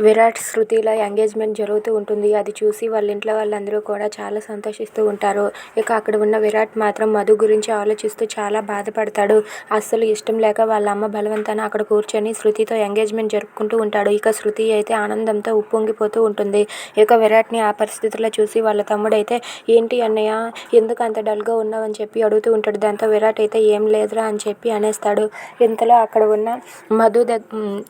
Virat శృతిల engagement జరుగుతూ ఉంటుంది. అది చూసి వాళ్ళ ఇంట్లో వాళ్ళందరూ కూడా చాలా సంతోషిస్తూ ఉంటారు. ఇక అక్కడ ఉన్న విరాట్ మాత్రం మధు గురించి ఆలోచిస్తూ చాలా బాధపడతాడు. అస్సలు ఇష్టం లేక వాళ్ళ అమ్మ బలవంతాన అక్కడ కూర్చొని శృతితో ఎంగేజ్మెంట్ జరుపుకుంటూ ఉంటాడు. ఇక శృతి అయితే ఆనందంతో ఉప్పొంగిపోతూ ఉంటుంది. ఇక విరాట్ని ఆ పరిస్థితుల్లో చూసి వాళ్ళ తమ్ముడైతే ఏంటి అన్నయ్య ఎందుకు అంత డల్గా ఉన్నావని చెప్పి అడుగుతూ ఉంటాడు. దాంతో విరాట్ అయితే ఏం లేదురా అని చెప్పి అనేస్తాడు. ఇంతలో అక్కడ ఉన్న మధు దగ్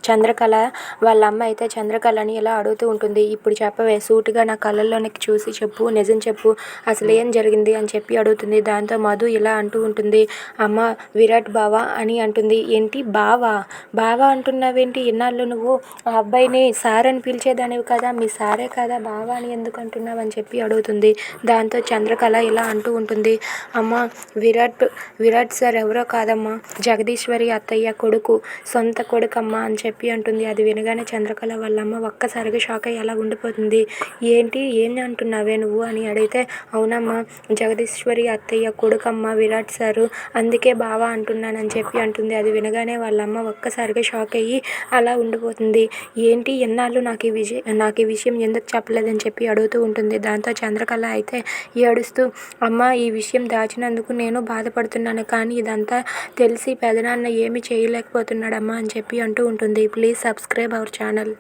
చంద్రకళ వాళ్ళ అమ్మ అయితే చంద్రకళని ఇలా అడుగుతూ ఉంటుంది. ఇప్పుడు చెప్పవే సూటిగా నా కళ్ళల్లోనికి చూసి చెప్పు నిజం చెప్పు అసలు ఏం జరిగింది అని చెప్పి అడుగుతుంది. దాంతో మధు ఇలా అంటూ ఉంటుంది. అమ్మ విరాట్ బావా అని అంటుంది. ఏంటి బావా? బావా అంటున్నావేంటి? ఇన్నాళ్ళు నువ్వు ఆ అబ్బాయిని సార్ అని పిలిచేదానివి కదా మీ సారే కదా బావా అని ఎందుకు అంటున్నావు అని చెప్పి అడుగుతుంది. దాంతో చంద్రకళ ఇలా అంటూ ఉంటుంది. అమ్మ విరాట్ విరాట్ సార్ ఎవరో కాదమ్మా? జగదీశ్వరి అత్తయ్య కొడుకు సొంత కొడుకమ్మ అని చెప్పి అంటుంది. అది వినగానే చంద్రకళ వాళ్ళ అమ్మ ఒక్కసారిగా షాక్ అయ్యి అలా ఉండిపోతుంది. ఏంటి? ఏం అంటున్నావే నువ్వు? అని అడిగితే అవునమ్మా జగదీశ్వరి అత్తయ్య కొడుకమ్మ విరాట్ సారు అందుకే బావా అంటున్నానని చెప్పి అంటుంది. అది వినగానే వాళ్ళ అమ్మ ఒక్కసారిగా షాక్ అయ్యి అలా ఉండిపోతుంది. ఏంటి? ఎన్నాళ్ళు నాకు ఈ విజయ నాకు ఈ విషయం ఎందుకు చెప్పలేదని చెప్పి అడుగుతూ ఉంటుంది. దాంతో చంద్రకళ అయితే ఏడుస్తూ అమ్మ ఈ విషయం దాచినందుకు నేను బాధపడుతున్నాను. కానీ ఇదంతా తెలిసి పెదనాన్న ఏమి చేయలేకపోతున్నాడమ్మా అని చెప్పి అంటూ ఉంటుంది. Please subscribe our channel.